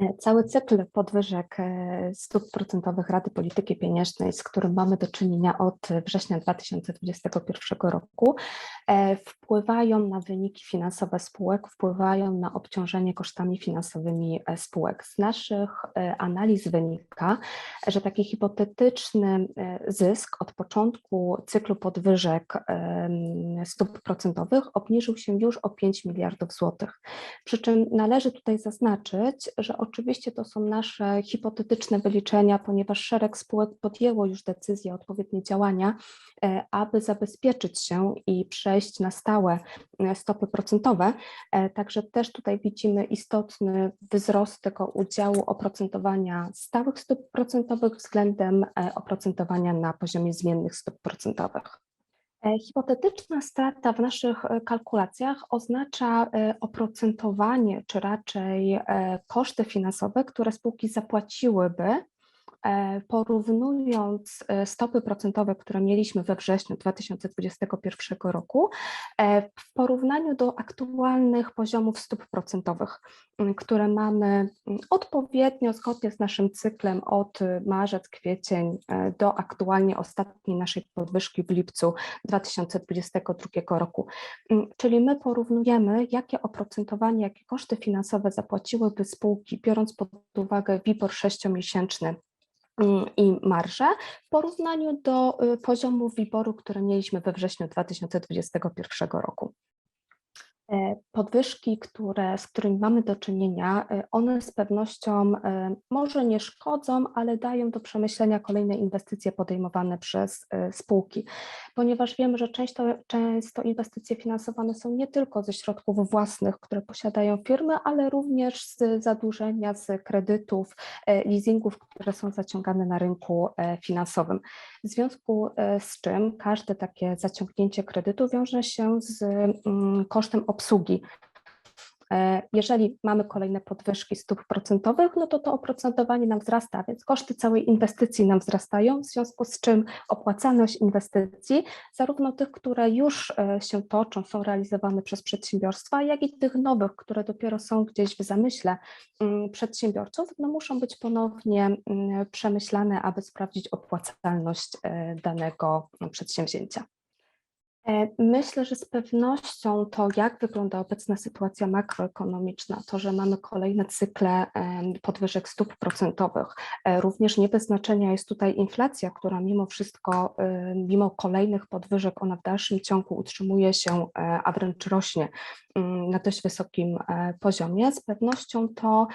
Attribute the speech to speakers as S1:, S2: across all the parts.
S1: E, Cały cykl podwyżek e, stóp procentowych Rady Polityki Pieniężnej, z którym mamy do czynienia od września 2021 roku, e, wpływają na wyniki finansowe spółek, wpływają na obciążenie kosztami finansowymi spółek. Z naszych analiz wynika, że taki hipotetyczny zysk od początku cyklu podwyżek stóp procentowych obniżył się już o 5 miliardów złotych. Przy czym należy tutaj zaznaczyć, że oczywiście to są nasze hipotetyczne wyliczenia, ponieważ szereg spółek podjęło już decyzję, odpowiednie działania, e, aby zabezpieczyć się i przejść na stałe e, stopy procentowe. E, Także też tutaj widzimy istotny wzrost tego udziału oprocentowania stałych stóp procentowych względem oprocentowania na poziomie zmiennych stóp procentowych. E, Hipotetyczna strata w naszych e, kalkulacjach oznacza e, oprocentowanie, czy raczej koszty finansowe, które spółki zapłaciłyby, porównując e, stopy procentowe, które mieliśmy we wrześniu 2021 roku, e, w porównaniu do aktualnych poziomów stóp procentowych, które mamy odpowiednio zgodnie z naszym cyklem od e, marzec, kwiecień e, do aktualnie ostatniej naszej podwyżki w lipcu 2022 roku. Czyli my porównujemy, jakie oprocentowanie, jakie koszty finansowe zapłaciłyby spółki, biorąc pod uwagę WIBOR 6-miesięczny mm, i marżę w porównaniu do y, poziomu WIBOR-u, który mieliśmy we wrześniu 2021 roku. E, Podwyżki, które, z którymi mamy do czynienia, e, one z pewnością e, może nie szkodzą, ale dają do przemyślenia kolejne inwestycje podejmowane przez spółki, ponieważ wiemy, że często, często inwestycje finansowane są nie tylko ze środków własnych, które posiadają firmy, ale również z zadłużenia, z kredytów, leasingów, które są zaciągane na rynku finansowym. W związku z czym każde takie zaciągnięcie kredytu wiąże się z mm, kosztem obsługi. E, Jeżeli mamy kolejne podwyżki stóp procentowych, no to to oprocentowanie nam wzrasta, więc koszty całej inwestycji nam wzrastają, w związku z czym opłacalność inwestycji, zarówno tych, które już e, się toczą, są realizowane przez przedsiębiorstwa, jak i tych nowych, które dopiero są gdzieś w zamyśle mm, przedsiębiorców, no muszą być ponownie mm, przemyślane, aby sprawdzić opłacalność e, danego przedsięwzięcia. E, Myślę, że z pewnością to, jak wygląda obecna sytuacja makroekonomiczna, to, że mamy kolejne cykle podwyżek stóp procentowych, e, również nie bez znaczenia jest tutaj inflacja, która mimo wszystko, e, mimo kolejnych podwyżek, ona w dalszym ciągu utrzymuje się, a wręcz rośnie mm, na dość wysokim poziomie. Z pewnością to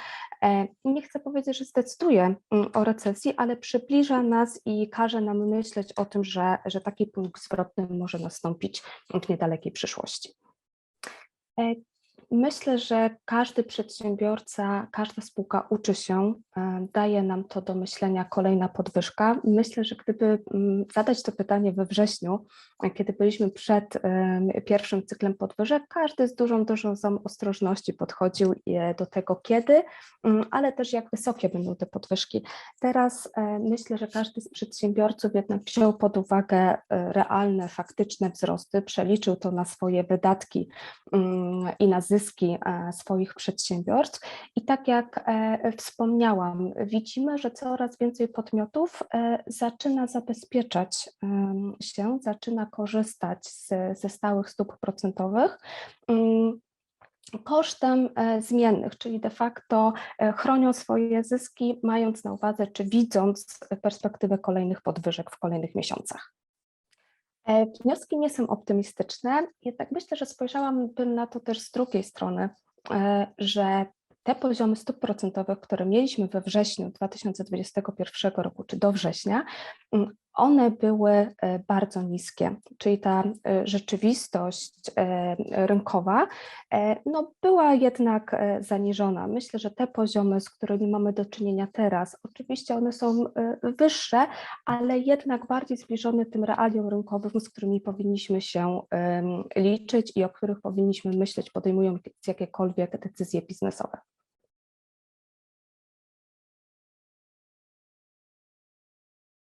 S1: nie chcę powiedzieć, że zdecyduje mm, o recesji, ale przybliża nas i każe nam myśleć o tym, że, że taki punkt zwrotny może nastąpić w niedalekiej przyszłości. Myślę, że każdy przedsiębiorca, każda spółka uczy się, e, daje nam to do myślenia kolejna podwyżka. Myślę, że gdyby mm, zadać to pytanie we wrześniu, e, kiedy byliśmy przed pierwszym cyklem podwyżek, każdy z dużą dozą ostrożności podchodził e, do tego kiedy, mm, ale też jak wysokie będą te podwyżki. Teraz myślę, że każdy z przedsiębiorców jednak wziął pod uwagę realne, faktyczne wzrosty, przeliczył to na swoje wydatki mm, i na zyski e, swoich przedsiębiorstw. I tak jak e, wspomniałam, widzimy, że coraz więcej podmiotów e, zaczyna zabezpieczać się, zaczyna korzystać z, ze stałych stóp procentowych. mm, Kosztem zmiennych, czyli de facto chronią swoje zyski, mając na uwadze czy widząc perspektywę kolejnych podwyżek w kolejnych miesiącach. E, Wnioski nie są optymistyczne, jednak myślę, że spojrzałabym na to też z drugiej strony, e, że te poziomy stóp procentowych, które mieliśmy we wrześniu 2021 roku, czy do września, mm, one były e, bardzo niskie, czyli ta e, rzeczywistość e, rynkowa no, była jednak zaniżona. Myślę, że te poziomy, z którymi mamy do czynienia teraz, oczywiście one są wyższe, ale jednak bardziej zbliżone tym realiom rynkowym, z którymi powinniśmy się liczyć i o których powinniśmy myśleć, podejmując jakiekolwiek decyzje biznesowe.